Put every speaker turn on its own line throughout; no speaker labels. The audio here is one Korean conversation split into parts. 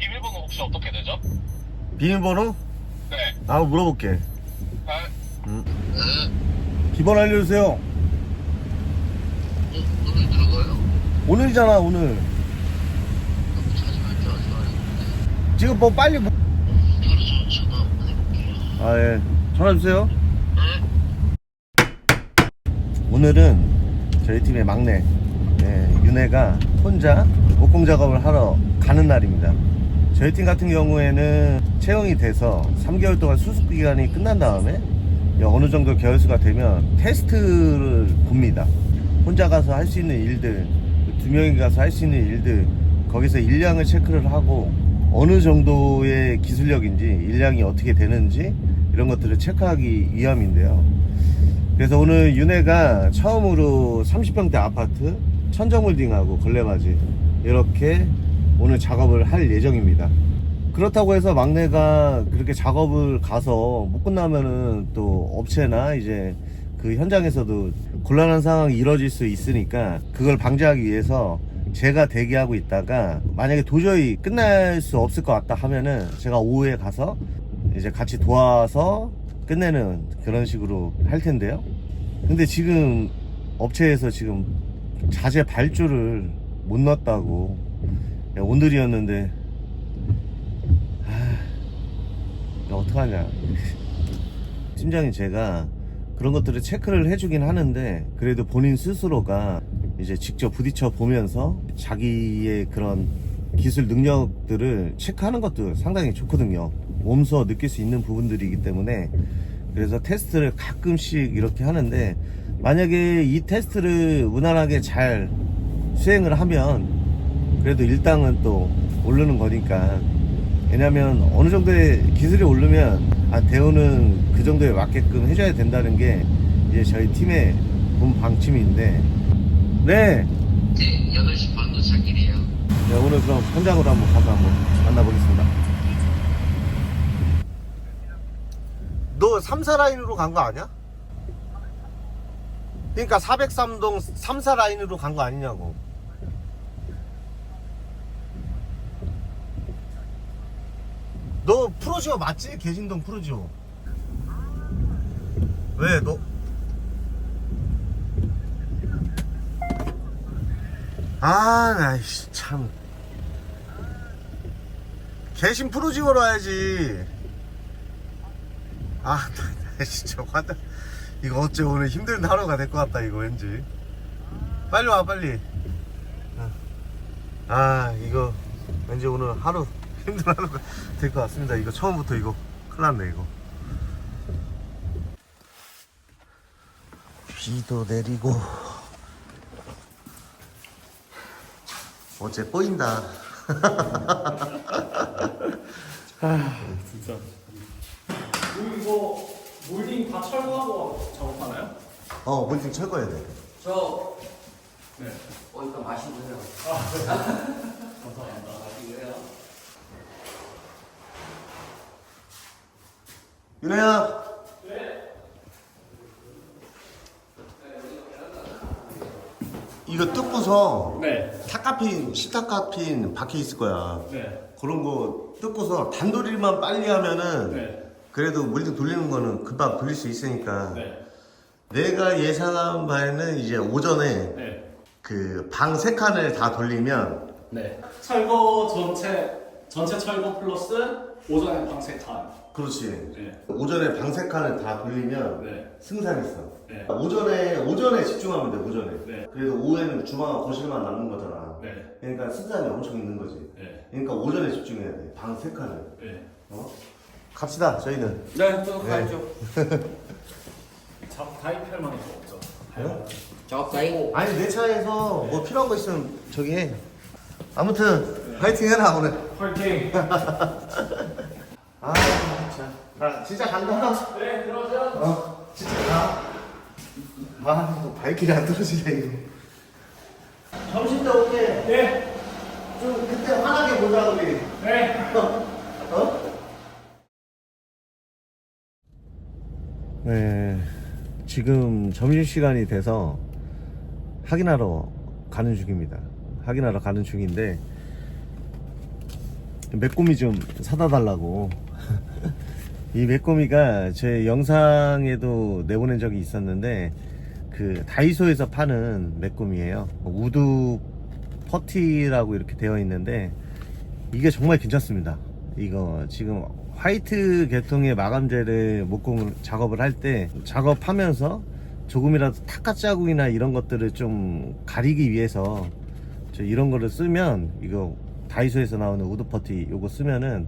비밀번호 혹시 어떻게 되죠?
비밀번호?
네.
나 한번 물어볼게.
아,
기번 알려주세요.
어, 오늘 들어가요?
오늘이잖아, 오늘.
너무 자주 말았는데.
지금 뭐 빨리. 뭐...
알아서 전화 한번 해볼게요.
아, 예. 전화 주세요.
네.
오늘은 저희 팀의 막내, 예, 윤혜가 혼자 목공 작업을 하러 가는 날입니다. 저희 팀 같은 경우에는 채용이 돼서 3개월 동안 수습 기간이 끝난 다음에 어느 정도 개월수가 되면 테스트를 봅니다. 혼자 가서 할 수 있는 일들, 두 명이 가서 할 수 있는 일들, 거기서 일량을 체크를 하고 어느 정도의 기술력인지, 일량이 어떻게 되는지 이런 것들을 체크하기 위함인데요. 그래서 오늘 윤혜가 처음으로 30평대 아파트 천정홀딩하고 걸레바지 이렇게 오늘 작업을 할 예정입니다. 그렇다고 해서 막내가 그렇게 작업을 가서 못 끝나면은 또 업체나 이제 그 현장에서도 곤란한 상황이 이뤄질 수 있으니까 그걸 방지하기 위해서 제가 대기하고 있다가 만약에 도저히 끝날 수 없을 것 같다 하면은 제가 오후에 가서 이제 같이 도와서 끝내는 그런 식으로 할 텐데요. 근데 지금 업체에서 지금 자재 발주를 못 넣었다고 야, 오늘이었는데. 아, 어떡하냐. 팀장이 제가 그런 것들을 체크를 해주긴 하는데 그래도 본인 스스로가 이제 직접 부딪혀 보면서 자기의 그런 기술 능력들을 체크하는 것도 상당히 좋거든요. 몸소 느낄 수 있는 부분들이기 때문에. 그래서 테스트를 가끔씩 이렇게 하는데 만약에 이 테스트를 무난하게 잘 수행을 하면 그래도 일당은 또 오르는 거니까. 왜냐면 어느 정도의 기술이 오르면 아 대우는 그 정도에 맞게끔 해줘야 된다는 게 이제 저희 팀의 본 방침인데. 네,
네, 8시 반 도착이래요.
네 오늘 그럼 현장으로 한번 가서 한번 만나보겠습니다. 너 3사 라인으로 간 거 아니야? 그러니까 403동 3사 라인으로 간 거 아니냐고 너 프로지오 맞지? 계신동 프로지오 왜 너? 아, 나이씨, 참. 계신 프로지오로 와야지. 아, 나, 나 진짜 화나. 이거 어째 오늘 힘든 하루가 될 것 같다, 이거 왠지. 빨리 와, 빨리. 어. 아, 이거 왠지 오늘 하루 힘든 하루가 될것 같습니다. 이거 처음부터 이거 큰일 났네, 이거. 비도 내리고. 어째 보인다.
진짜. 이거 몰딩 다 철거하고 작업하나요?
어, 본팅 철거해야 돼.
저,
네.
어, 일단 마시고요.
감사합니다.
마시고요.
윤혜야. 이거 뜯고서
네.
타카핀, 시타카핀 박혀 있을 거야.
네.
그런 거 뜯고서 단도리만 빨리 하면은
네.
그래도 물등 돌리는 거는 금방 돌릴 수 있으니까
네.
내가 예상한 바에는 이제 오전에
네.
그 방 세 칸을 다 돌리면
네. 철거 전체, 전체 철거 플러스 오전에 방세칸.
그렇지.
네.
오전에 방세 칸을 다 돌리면
네.
승산했어.
네.
오전에 오전에 집중하면 돼 오전에.
네.
그래도 오후에는 주방과 거실만 남는 거잖아.
네.
그러니까 승산이 엄청 있는 거지.
네.
그러니까 오전에 집중해야 돼. 방세 칸을.
네.
어? 갑시다 저희는.
네, 또. 가야죠.
가입할 만한 거 없죠?
네?
작업 다이고.
아니 내 차에서 뭐 필요한 거 있으면 저기 해. 아무튼 파이팅 해라 오늘.
파이팅!
아 진짜. 나 진짜 간다.
네, 들어가세요.
어 진짜 가. 아 이거 발길이 안 떨어지네 이거. 점심 때 올게.
네.
좀 그때 환하게 보자 우리.
네.
어? 네, 지금 점심시간이 돼서 확인하러 가는 중입니다. 확인하러 가는 중인데, 매꼬미 좀 사다 달라고. 이 매꼬미가 제 영상에도 내보낸 적이 있었는데 그 다이소에서 파는 매꼬미예요. 우드 퍼티라고 이렇게 되어 있는데 이게 정말 괜찮습니다. 이거 지금 화이트 계통의 마감재를 목공 작업을 할 때 작업하면서 조금이라도 탁가 자국이나 이런 것들을 좀 가리기 위해서 저 이런 거를 쓰면 이거 다이소에서 나오는 우드 퍼티 이거 쓰면은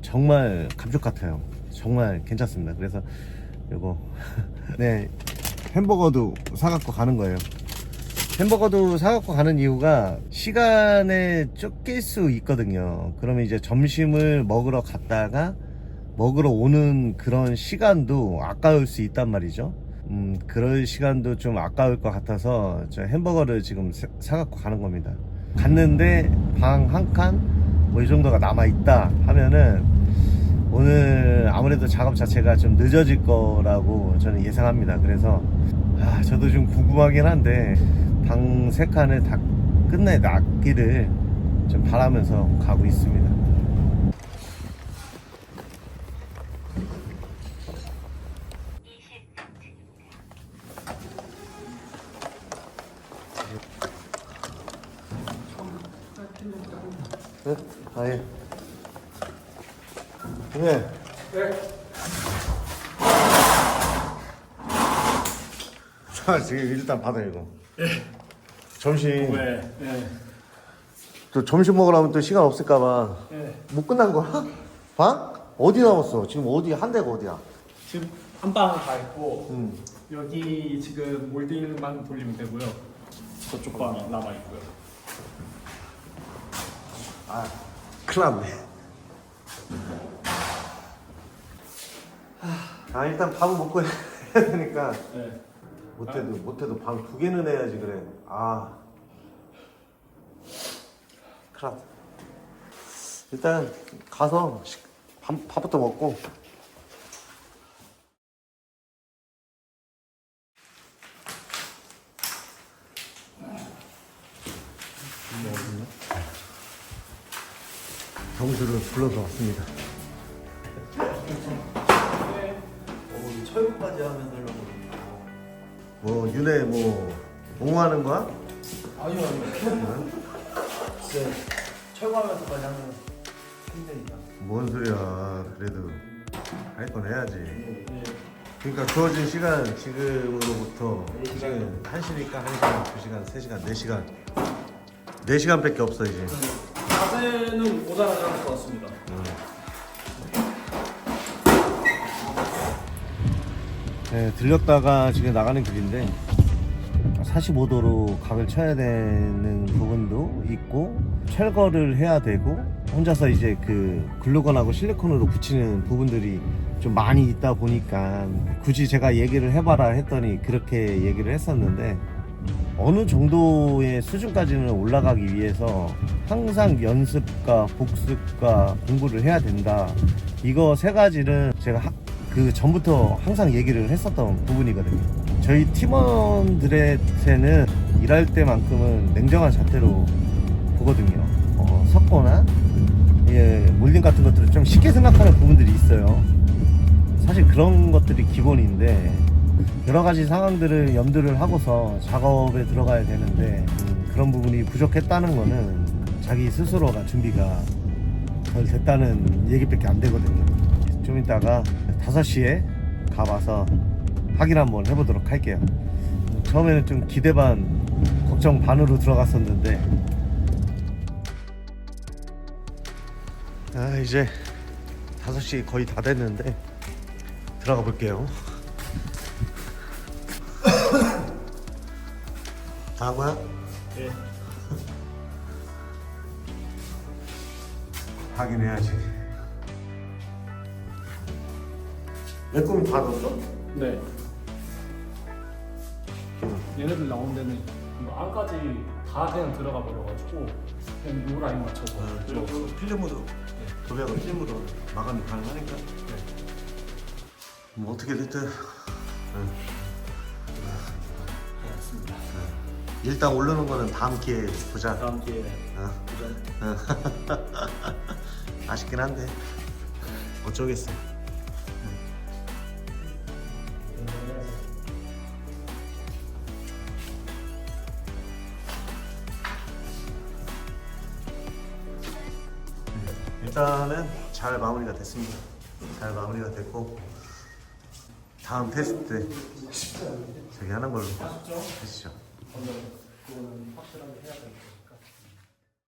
정말 감쪽 같아요. 정말 괜찮습니다. 그래서 이거 네 햄버거도 사갖고 가는 거예요. 햄버거도 사갖고 가는 이유가 시간에 쫓길 수 있거든요. 그러면 이제 점심을 먹으러 갔다가 먹으러 오는 그런 시간도 아까울 수 있단 말이죠. 음, 그럴 시간도 좀 아까울 것 같아서 저 햄버거를 지금 사- 사갖고 가는 겁니다. 갔는데 방 한 칸, 뭐 이 정도가 남아 있다 하면은 오늘 아무래도 작업 자체가 좀 늦어질 거라고 저는 예상합니다. 그래서 아, 저도 좀 궁금하긴 한데 방 세 칸을 다 끝내 놨기를 좀 바라면서 가고 있습니다. 네. 자, 지금 일단 받아 이거. 점심.
왜? 네.
또 점심 먹으려면 또 시간 없을까봐.
네.
못 끝난 거야? 방? 어디 남았어? 지금 어디 한 대가 어디야?
지금 한방 다 있고
음.
여기 지금 몰딩만 돌리면 되고요. 저쪽 방 남아 있고요.
아, 큰일 났네. 아, 일단 밥은 먹고 해야 되니까.
네.
못해도, 못해도 방 두 개는 해야지, 그래. 아. 큰일 났다. 일단 가서 식- 밥, 밥부터 먹고. 경주를 불러서 왔습니다.
철구까지 하면 되려고.
뭐 윤회 뭐 옹호하는 거야?
아니요, 아니요. 네. 철거하면서까지 하면 힘드니까.
뭔 소리야? 그래도 할 건 해야지. 그러니까 주어진 시간 지금으로부터 지금 1시니까 1시간, 2시간, 3시간, 4시간 4시간밖에 없어 이제
자세는 할것 같습니다.
네, 들렸다가 지금 나가는 길인데 45도로 각을 쳐야 되는 부분도 있고 철거를 해야 되고 혼자서 이제 그 글루건하고 실리콘으로 붙이는 부분들이 좀 많이 있다 보니까 굳이 제가 얘기를 해봐라 했더니 그렇게 얘기를 했었는데 어느 정도의 수준까지는 올라가기 위해서 항상 연습과 복습과 공부를 해야 된다. 이거 세 가지는 제가 하- 그 전부터 항상 얘기를 했었던 부분이거든요. 저희 팀원들한테는 일할 때만큼은 냉정한 자태로 보거든요. 어, 섞거나 예, 몰딩 같은 것들은 좀 쉽게 생각하는 부분들이 있어요. 사실 그런 것들이 기본인데 여러 가지 상황들을 염두를 하고서 작업에 들어가야 되는데 음, 그런 부분이 부족했다는 거는 자기 스스로가 준비가 덜 됐다는 얘기밖에 안 되거든요. 좀 이따가 5시에 가봐서 확인 한번 해보도록 할게요. 처음에는 좀 기대 반, 걱정 반으로 들어갔었는데 아 이제 5시 거의 다 됐는데 들어가 볼게요. 다 한 거야?
네.
확인해야지. 내 꿈이 다 넣었어?
네. 얘네들 나온 데는 뭐 안까지 다 그냥 들어가 버려가지고 그냥 요 라인 맞춰서
그리고 필름으로 도배하고 필름으로 마감이 가능하니까. 뭐 어떻게 됐든 응.
알겠습니다.
일단 오르는 거는 다음 기회에 보자.
다음 기회에
어.
보자.
아쉽긴 한데 어쩌겠어. 일단은 잘 마무리가 됐습니다. 잘 마무리가 됐고 다음 테스트 때 저기 하는 걸로 하시죠.
그거는 확실하게 해야 같아요.